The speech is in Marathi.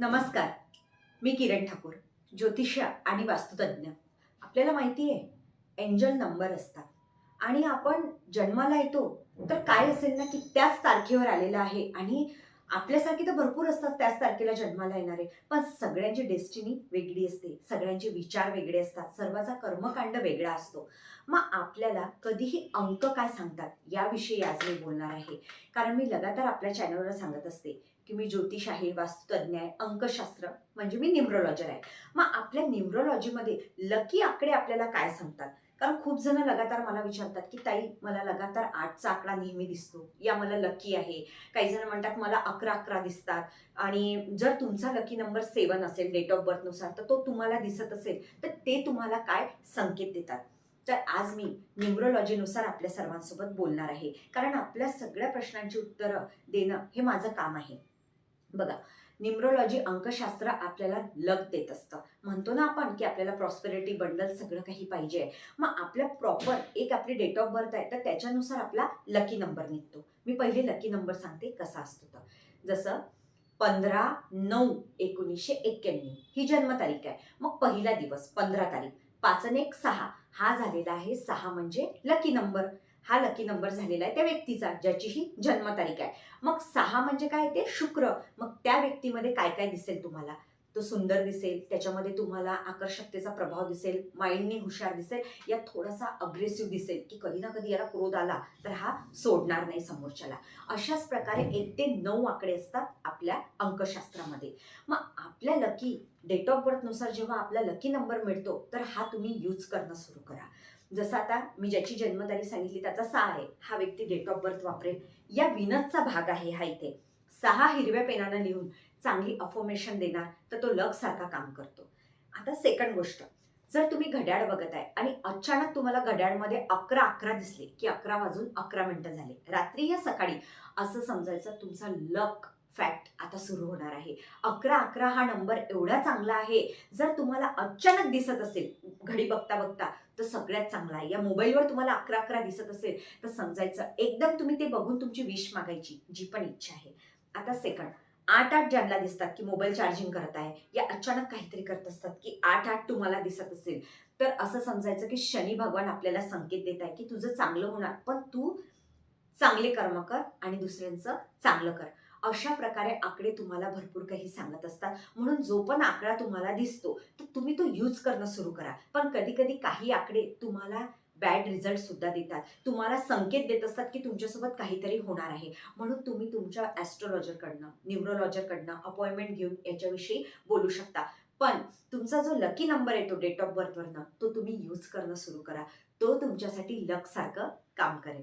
नमस्कार. मी किरण ठाकूर ज्योतिष आणि वास्तुतज्ञ. आपल्याला माहिती आहे एंजल नंबर असतात. आणि आपण जन्माला येतो तर काय असेल ना की त्याच तारखेवर आलेलं आहे आणि आपल्यासारखे तर भरपूर असतात त्याच तारखेला जन्माला येणारे. पण सगळ्यांची डेस्टिनी वेगळी असते सगळ्यांचे विचार वेगळे असतात सर्वाचा कर्मकांड वेगळा असतो. मग आपल्याला कधीही अंक काय सांगतात याविषयी आज मी बोलणार आहे. कारण मी लगातार आपल्या चॅनलवर सांगत असते की मी ज्योतिष आहे वास्तुतज्ञ आहे अंकशास्त्र म्हणजे मी न्यूमरोलॉजर आहे. मग आपल्या न्यूमरोलॉजीमध्ये लकी आकडे आपल्याला काय सांगतात? कारण खूप जण लगातार मला विचारतात की ताई मला लगातार आठचा आकडा नेहमी दिसतो. या मला लकी आहे. काही जण म्हणतात मला अकरा अकरा दिसतात. आणि जर तुमचा लकी नंबर सेवन असेल डेट ऑफ बर्थनुसार तर तो तुम्हाला दिसत असेल तर ते तुम्हाला काय संकेत देतात? तर आज मी न्यूमरोलॉजीनुसार आपल्या सर्वांसोबत बोलणार आहे. कारण आपल्या सगळ्या प्रश्नांची उत्तरं देणं हे माझं काम आहे. बघा न्यूमरोलॉजी अंकशास्त्र आपल्याला लक देत असतं. म्हणतो ना आपण की आपल्याला प्रॉस्पेरिटी बंडल सगळं काही पाहिजे. मग आपल्या प्रॉपर एक आपली डेट ऑफ बर्थ आहे तर त्याच्यानुसार आपला लकी नंबर निघतो. मी पहिले लकी नंबर सांगते कसा असतो तर जसं पंधरा नऊ एकोणीसशे एक्क्याण्णव ही जन्मतारीख आहे. मग पहिला दिवस पंधरा तारीख. पाच आणि एक सहा. हा झालेला आहे सहा म्हणजे लकी नंबर हा लकी नंबर झालेला आहे त्या व्यक्तीचा ज्याची ही जन्मतारीख आहे. मग सहा म्हणजे काय ते? शुक्र. मग त्या व्यक्तीमध्ये काय काय दिसेल तुम्हाला? तो सुंदर दिसेल त्याच्यामध्ये तुम्हाला आकर्षकतेचा प्रभाव दिसेल माइंडने हुशार दिसेल या थोडासा अग्रेसिव्ह दिसेल की कधी ना कधी याला क्रोध आला तर हा सोडणार नाही समोरच्याला. अशाच प्रकारे एक ते नऊ आकडे असतात आपल्या अंकशास्त्रामध्ये. मग आपल्या लकी डेट ऑफ बर्थनुसार जेव्हा आपला लकी नंबर मिळतो तर हा तुम्ही यूज करणं सुरू करा. जसं आता मी ज्याची जन्मतारीख सांगितली त्याचा सहा आहे. हा व्यक्ती डेट ऑफ बर्थ वापरेल. या विनतचा भाग आहे हा इथे. सहा हिरव्या पेनानं लिहून चांगली अफॉर्मेशन देणार तर तो लक सारखा काम करतो. आता सेकंड गोष्ट. जर तुम्ही घड्याळ बघत आहे आणि अचानक तुम्हाला घड्याळमध्ये अकरा अकरा दिसले की अकरा वाजून अकरा मिनटं झाले. रात्री या सकाळी असं समजायचं तुमचा लक फॅक्ट आता सुरू होणार आहे. अकरा अकरा हा नंबर एवढा चांगला आहे. जर तुम्हाला अचानक दिसत असेल घडी बघता बघता तर सगळ्यात चांगला आहे. या मोबाईलवर तुम्हाला अकरा अकरा दिसत असेल तर समजायचं. एकदम तुम्ही ते बघून तुमची विश मागायची जी पण इच्छा आहे. आता सेकंड आठ आठ ज्यांना दिसतात की मोबाईल चार्जिंग करत आहे या अचानक काहीतरी करत असतात की आठ आठ तुम्हाला दिसत असेल. तर असं समजायचं की शनी भगवान आपल्याला संकेत देत आहे की तुझं चांगलं होणार पण तू चांगले कर्म कर आणि दुसऱ्यांचं चांगलं कर. अशा प्रकारे आकडे तुम्हाला भरपूर काही सांगत असतात. म्हणून जो पण आकडा तुम्हाला दिसतो तर तुम्ही तो यूज करणं सुरू करा. पण कधी कधी काही आकडे तुम्हाला बॅड रिझल्ट सुद्धा देतात. तुम्हाला संकेत देत असतात की तुमच्यासोबत काहीतरी होणार आहे. म्हणून तुम्ही तुमच्या ॲस्ट्रोलॉजरकडनं न्यूरोलॉजरकडनं अपॉइंटमेंट घेऊन याच्याविषयी बोलू शकता. पण तुमचा जो लकी नंबर येतो डेट ऑफ बर्थवरनं तो तुम्ही यूज करणं सुरू करा. तो तुमच्यासाठी लकसारखं काम करेल.